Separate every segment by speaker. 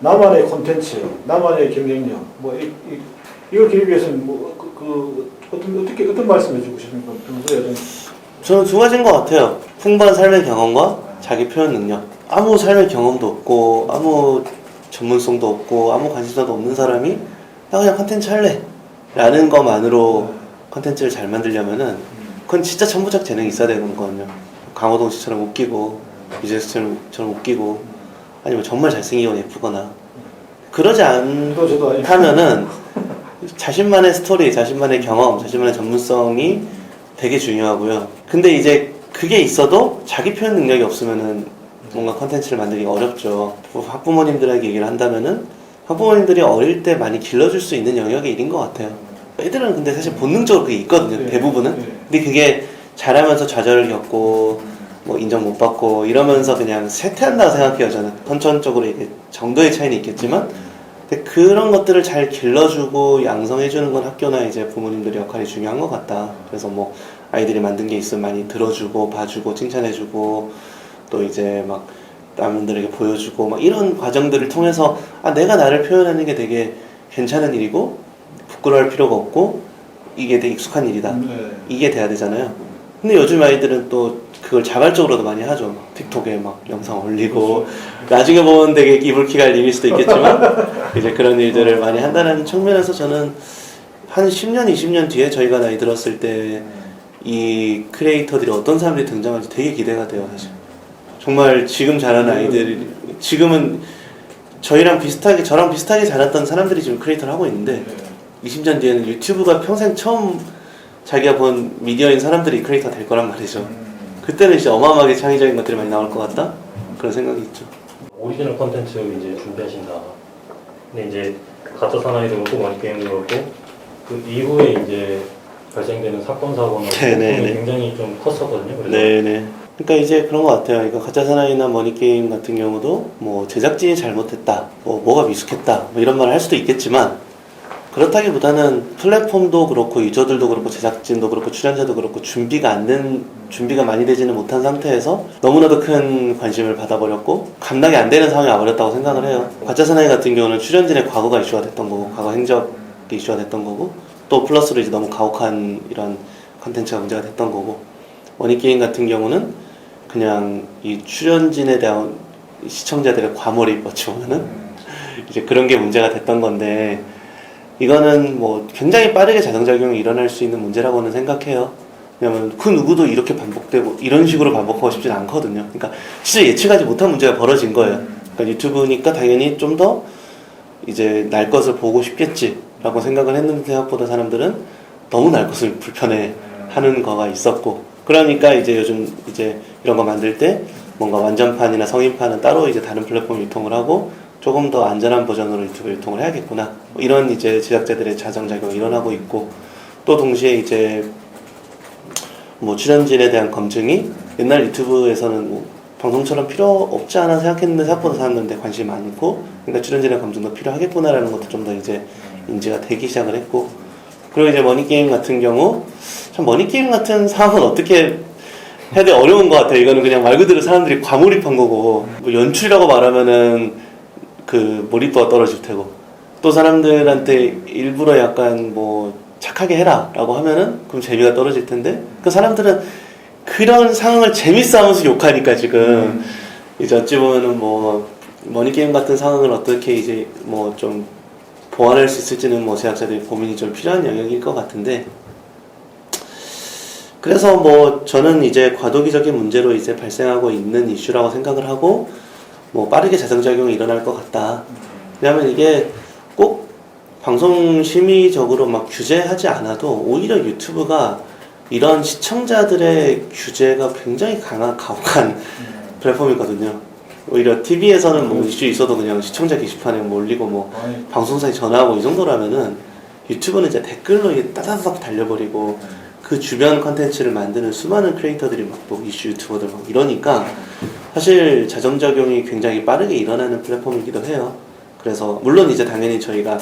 Speaker 1: 나만의 콘텐츠, 나만의 경쟁력, 뭐 이, 이, 이걸 기르기 위해서는 뭐 그, 그 어떤 어떻게 어떤 말씀해 주고 싶습니까? 평소에 좀
Speaker 2: 저는 두 가지인 것 같아요. 풍부한 삶의 경험과 자기 표현 능력. 아무 삶의 경험도 없고, 아무 전문성도 없고, 아무 관심사도 없는 사람이 나 그냥 컨텐츠 할래. 라는 것만으로 컨텐츠를 잘 만들려면은 그건 진짜 천부적 재능이 있어야 되는 거거든요. 강호동 씨처럼 웃기고, 유재석처럼 처럼 웃기고, 아니면 정말 잘생기거나 예쁘거나. 그러지 않,
Speaker 1: 또 저도 아니
Speaker 2: 하면은 자신만의 스토리, 자신만의 경험, 자신만의 전문성이 되게 중요하고요. 근데 이제 그게 있어도 자기 표현 능력이 없으면은 뭔가 컨텐츠를 만들기가 어렵죠. 부- 학부모님들에게 얘기를 한다면은 학부모님들이 어릴 때 많이 길러줄 수 있는 영역의 일인 것 같아요. 애들은 근데 사실 본능적으로 그게 있거든요.
Speaker 1: 네.
Speaker 2: 대부분은.
Speaker 1: 네.
Speaker 2: 근데 그게 잘하면서 좌절을 겪고 뭐 인정 못 받고 이러면서 그냥 쇠퇴한다고 생각해요. 저는 선천적으로 이게 정도의 차이는 있겠지만 근데 그런 것들을 잘 길러주고 양성해주는 건 학교나 이제 부모님들의 역할이 중요한 것 같다. 그래서 뭐 아이들이 만든 게 있으면 많이 들어주고 봐주고 칭찬해주고 또 이제 막 남들에게 보여주고 막 이런 과정들을 통해서 아 내가 나를 표현하는 게 되게 괜찮은 일이고 부끄러울 필요가 없고 이게 되게 익숙한 일이다.
Speaker 1: 네.
Speaker 2: 이게 돼야 되잖아요. 근데 요즘 아이들은 또 그걸 자발적으로도 많이 하죠. 막 틱톡에 막 영상 올리고 나중에 보면 되게 이불킥 할 일일 수도 있겠지만 이제 그런 일들을 많이 한다는 측면에서 저는 한 10년, 20년 뒤에 저희가 나이 들었을 때 이 크리에이터들이 어떤 사람들이 등장할지 되게 기대가 돼요, 사실. 정말 지금 자라는 아이들이 지금은 저희랑 비슷하게 저랑 비슷하게 자랐던 사람들이 지금 크리에이터를 하고 있는데 20년 뒤에는 유튜브가 평생 처음 자기가 본 미디어인 사람들이 크리에이터 될 거란 말이죠. 그때는 이제 어마어마하게 창의적인 것들이 많이 나올 것 같다? 그런 생각이 있죠.
Speaker 3: 오리지널 컨텐츠 이제 준비하신다. 근데 이제 가짜 사나이도 그렇고 많이 게임도 그렇고 그 이후에 이제 발생되는 사건 사고나
Speaker 2: 네네네.
Speaker 3: 폭풍이 굉장히 좀 컸었거든요. 그래서
Speaker 2: 네네. 그러니까 이제 그런 것 같아요. 그러니까 가짜 사나이나 머니 게임 같은 경우도 뭐 제작진이 잘못했다, 뭐 뭐가 미숙했다, 뭐 이런 말을 할 수도 있겠지만 그렇다기보다는 플랫폼도 그렇고 유저들도 그렇고 제작진도 그렇고 출연자도 그렇고 준비가 안 된 준비가 많이 되지는 못한 상태에서 너무나도 큰 관심을 받아버렸고 감당이 안 되는 상황이 와버렸다고 생각을 해요. 가짜 사나이 같은 경우는 출연진의 과거가 이슈가 됐던 거고 과거 행적이 이슈가 됐던 거고 또 플러스로 이제 너무 가혹한 이런 컨텐츠가 문제가 됐던 거고 머니게임 같은 경우는 그냥 이 출연진에 대한 시청자들의 과몰입 어찌 보면은 이제 그런 게 문제가 됐던 건데 이거는 뭐 굉장히 빠르게 자동작용이 일어날 수 있는 문제라고는 생각해요. 왜냐면 그 누구도 이렇게 반복되고 이런 식으로 반복하고 싶진 않거든요. 그러니까 진짜 예측하지 못한 문제가 벌어진 거예요. 그러니까 유튜브니까 당연히 좀 더 이제 날 것을 보고 싶겠지라고 생각을 했는데 생각보다 사람들은 너무 날 것을 불편해 하는 거가 있었고 그러니까 이제 요즘 이제 이런 거 만들 때 뭔가 완전판이나 성인판은 따로 이제 다른 플랫폼 유통을 하고 조금 더 안전한 버전으로 유튜브 유통을 해야겠구나. 뭐 이런 이제 제작자들의 자정작용이 일어나고 있고 또 동시에 이제 뭐 출연진에 대한 검증이 옛날 유튜브에서는 뭐 방송처럼 필요 없지 않아 생각했는데 생각보다 사람들한테 관심이 많고 그러니까 출연진의 검증도 필요하겠구나라는 것도 좀 더 이제 인지가 되기 시작을 했고 그리고 이제 머니게임 같은 경우 참 머니게임 같은 상황은 어떻게 해야 돼? 어려운 것 같아요. 이거는 그냥 말 그대로 사람들이 과몰입한 거고 뭐 연출이라고 말하면은 그 몰입도가 떨어질 테고 또 사람들한테 일부러 약간 뭐 착하게 해라 라고 하면은 그럼 재미가 떨어질 텐데 그 사람들은 그런 상황을 재밌어 하면서 욕하니까 지금. 이제 어찌 보면은 뭐 머니 게임 같은 상황을 어떻게 이제 뭐 좀 보완할 수 있을지는 뭐 제작자들이 고민이 좀 필요한 영역일 것 같은데. 그래서 뭐 저는 이제 과도기적인 문제로 이제 발생하고 있는 이슈라고 생각을 하고 뭐 빠르게 자정작용이 일어날 것 같다. 왜냐하면 이게 꼭 방송 심의적으로 막 규제하지 않아도 오히려 유튜브가 이런 시청자들의 규제가 굉장히 강한 가혹한 플랫폼이거든요. 오히려 TV에서는 뭐 이슈 있어도 그냥 시청자 게시판에 뭐 올리고 뭐 방송사에 전화하고 이 정도라면은 유튜브는 이제 댓글로 이게 따다닥 달려버리고 그 주변 컨텐츠를 만드는 수많은 크리에이터들이 막또 이슈 유튜버들 막 이러니까 사실 자정작용이 굉장히 빠르게 일어나는 플랫폼이기도 해요. 그래서 물론 이제 당연히 저희가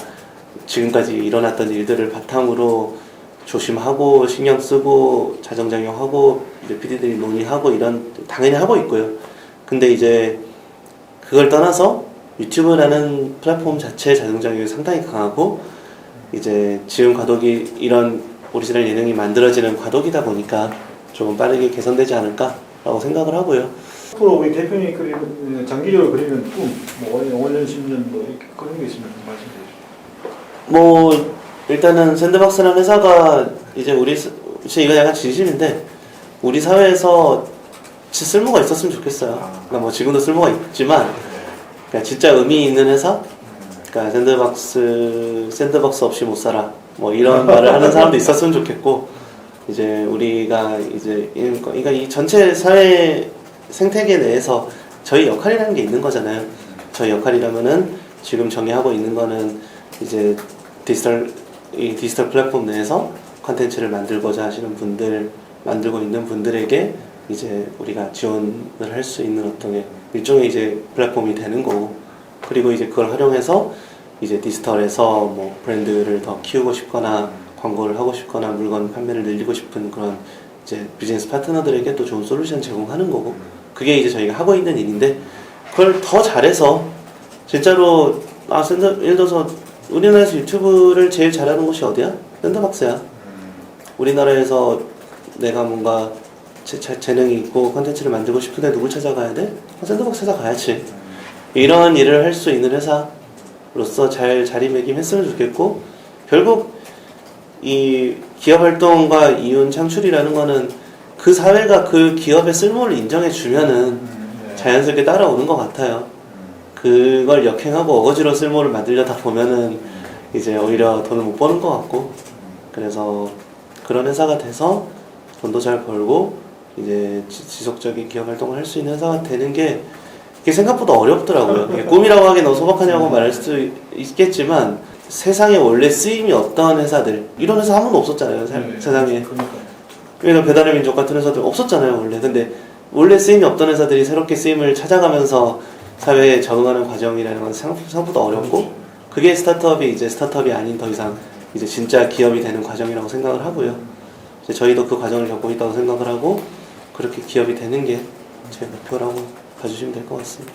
Speaker 2: 지금까지 일어났던 일들을 바탕으로 조심하고 신경 쓰고 자정작용하고 이제 PD들이 논의하고 이런 당연히 하고 있고요. 근데 이제 그걸 떠나서 유튜브라는 플랫폼 자체의 자동적이 상당히 강하고 이제 지금 과도기 이런 오리지널 예능이 만들어지는 과도기다 보니까 조금 빠르게 개선되지 않을까라고 생각을 하고요.
Speaker 1: 앞으로 우리 대표님이 그리는 어, 장기적으로 그리는 꿈, 뭐 5년, 5년, 10년 뭐 이렇게 그런 게 있으면 좀 말씀해 주시죠.
Speaker 2: 뭐 일단은 샌드박스라는 회사가 이제 우리 사- 제 이거 약간 진심인데 우리 사회에서 진짜 쓸모가 있었으면 좋겠어요. 그러니까 뭐 지금도 쓸모가 있지만 그러니까 진짜 의미 있는 회사, 그러니까 샌드박스 샌드박스 없이 못 살아. 뭐 이런 말을 하는 사람도 있었으면 좋겠고 이제 우리가 이제 이- 그러니까 이 전체 사회 생태계 내에서 저희 역할이라는 게 있는 거잖아요. 저희 역할이라면은 지금 정의하고 있는 거는 이제 디지털 이 디지털 플랫폼 내에서 컨텐츠를 만들고자 하시는 분들 만들고 있는 분들에게 이제 우리가 지원을 할 수 있는 어떤 일종의 이제 플랫폼이 되는 거고 그리고 이제 그걸 활용해서 이제 디지털에서 뭐 브랜드를 더 키우고 싶거나 광고를 하고 싶거나 물건 판매를 늘리고 싶은 그런 이제 비즈니스 파트너들에게 또 좋은 솔루션 제공하는 거고 그게 이제 저희가 하고 있는 일인데 그걸 더 잘해서 진짜로 아 샌드 예를 들어서 우리나라에서 유튜브를 제일 잘하는 곳이 어디야? 샌드박스야. 우리나라에서 내가 뭔가 재, 재, 재능이 있고 컨텐츠를 만들고 싶은데 누굴 찾아가야 돼? 어, 샌드박스 찾아가야지. 이런 일을 할 수 있는 회사로서 잘 자리매김했으면 좋겠고 결국 이 기업 활동과 이윤 창출이라는 거는 그 사회가 그 기업의 쓸모를 인정해 주면은 자연스럽게 따라오는 것 같아요. 그걸 역행하고 어거지로 쓸모를 만들려다 보면은 이제 오히려 돈을 못 버는 것 같고 그래서 그런 회사가 돼서 돈도 잘 벌고 이제 지- 지속적인 기업 활동을 할 수 있는 회사가 되는 게 생각보다 어렵더라고요. 꿈이라고 하기 너무 소박하냐고 말할 수도 있겠지만 세상에 원래 쓰임이 없던 회사들 이런 회사 한 번도 없었잖아요. 사-
Speaker 1: 네,
Speaker 2: 세상에
Speaker 1: 그러니까.
Speaker 2: 왜냐면 배달의 민족 같은 회사들 없었잖아요 원래 근데 원래 쓰임이 없던 회사들이 새롭게 쓰임을 찾아가면서 사회에 적응하는 과정이라는 건 생각- 생각보다 어렵고 그게 스타트업이 이제 스타트업이 아닌 더 이상 이제 진짜 기업이 되는 과정이라고 생각을 하고요 이제 저희도 그 과정을 겪고 있다고 생각을 하고 그렇게 기업이 되는 게 제 목표라고 봐주시면 될 것 같습니다